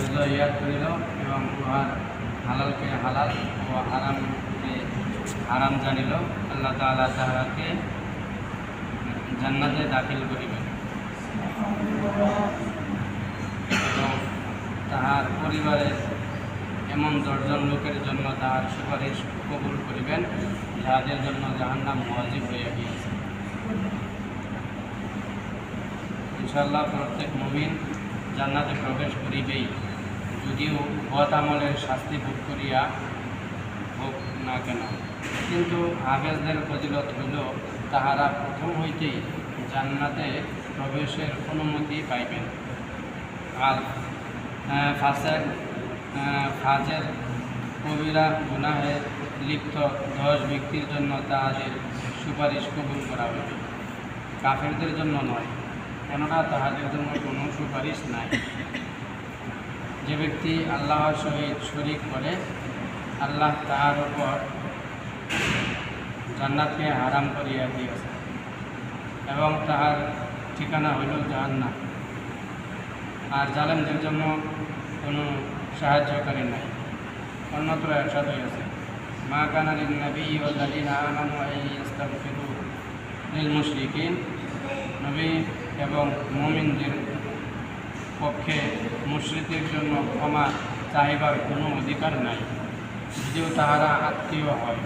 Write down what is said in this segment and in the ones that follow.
হেফজ ইয়াদ করিল এবং উহার হালালকে হালাল ও হারামকে হারাম জানিল আল্লাহ তাআলা তাহাকে জান্নাতে দাখিল করিবেন এবং তাহার পরিবারের এমন দশজন লোকের জন্য তাহার সুপারিশ কবুল করিবেন, যাহাদের জন্য জাহান্নাম ওয়াজিব হইয়া গিয়েছে। ইনশাল্লাহ প্রত্যেক মুমিন জান্নাতে প্রবেশ করিবেই। যদিও বদ আমলের শাস্তি ভোগ করিয়া হোক না কেন, কিন্তু হাফেজদের ফজিলত হইল তাহারা প্রথম হইতেই জান্নাতে প্রবেশের অনুমতি পাইবেন। আর ফাঁসের ফাজের কবিরা গুনাহে লিপ্ত দশ ব্যক্তির জন্য তাহাদের সুপারিশ কবুল করা হইবে। কাফেরদের জন্য নয়, কেননা তাহাদের জন্য কোনো সুপারিশ নাই। যে ব্যক্তি আল্লাহর সহিত শরিক করে আল্লাহ তাহার উপর জান্নাতকে হারাম করিয়া দিয়েছে এবং তাহার ঠিকানা হইল জাহান্নাম। আর জালেমদের জন্য কোনো সাহায্যকারী নাই, অন্যত্র একসাথ হইয়াছে। মা কানারিন নবী ইস্তাগফিরু লিল মুশরিকিন। নবী এবং মুমিনদের পক্ষে মুশরিকদের জন্য ক্ষমা চাহিবার কোনো অধিকার নাই, যদিও তাহারা আত্মীয় হয়।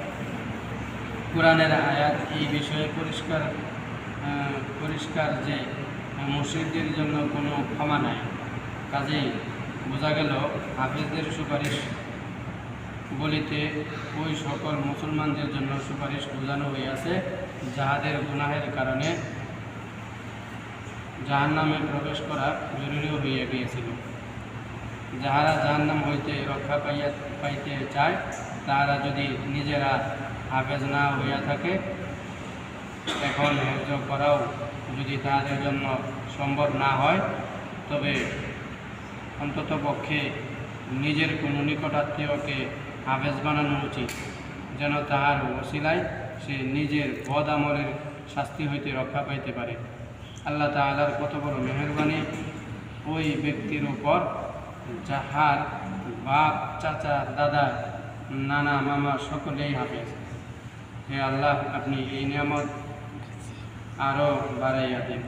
কোরআনের আয়াত এই বিষয়ে পরিষ্কার পরিষ্কার যে মুসলিমদের জন্য কোনো ক্ষমা নাই। কাজেই বোঝা গেল, হাফিজদের সুপারিশ বলিতে ওই সকল মুসলমানদের জন্য সুপারিশ বোঝানো হইয়াছে, যাহাদের গুনাহের কারণে জাহান্নামে প্রবেশ করা জরুরি হইয়া গিয়েছিল। যাহারা জাহান্নাম হইতে রক্ষা পাইয়া, পাইতে চায়, তাহারা যদি নিজেরা হাফেজ না হইয়া থাকে, এখন হেফজ করাও যদি তাহাদের জন্য সম্ভব না হয়, তবে অন্তত পক্ষে নিজের কোনো নিকটাত্মীয়কে হাফেজ বানানো উচিত। যেন তাহার ওসিলায় সে নিজের বদ আমলের শাস্তি হইতে রক্ষা পাইতে পারে। আল্লাহ তালার কত বড় মেহরবানি। ওই ব্যক্তির উপর যাহার বাপ, চাচা, দাদা, নানা, মামা সকলেই হাফেজ। হে আল্লাহ, আপনি এই নিয়ামত আরও বাড়াইয়া দিন।